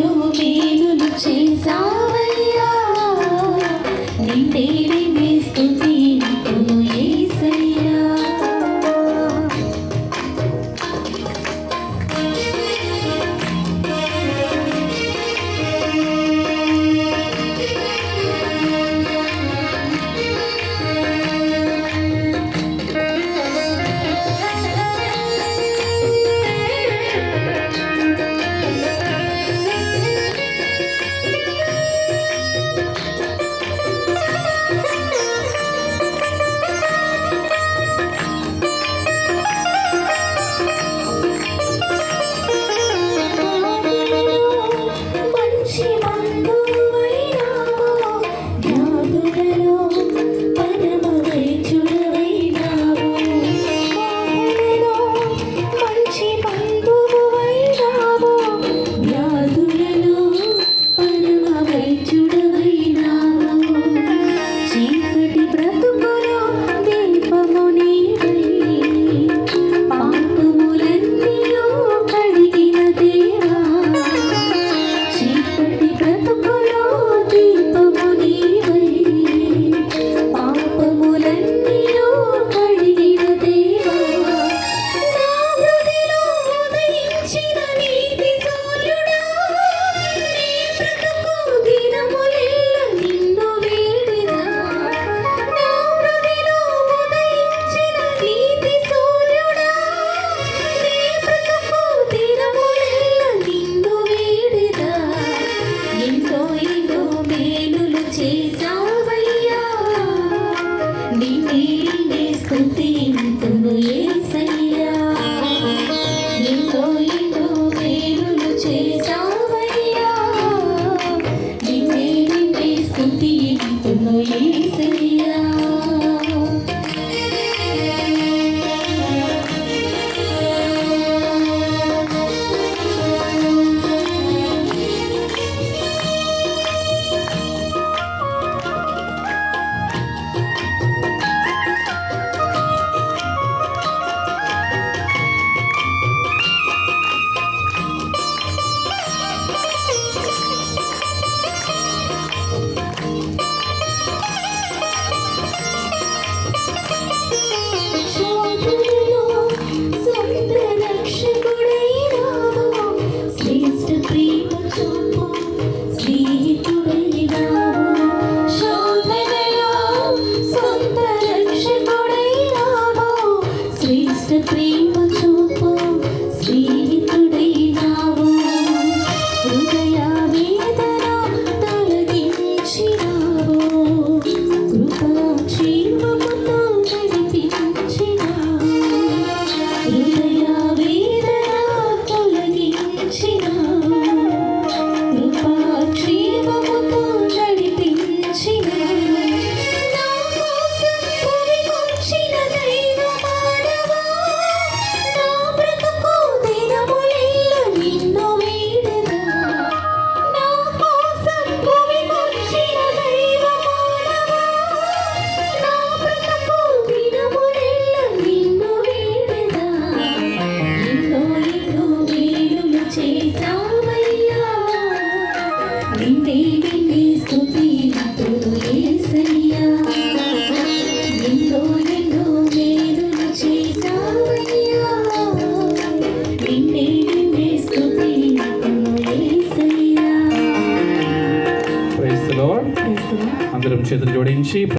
నువ్వు మేలులు చేశావు. చేసావయ్యా నిన్నే నిన్నే స్థుతింతును యేసయ్యా ఎన్నో ఇద్దరం చేతులు జోడించి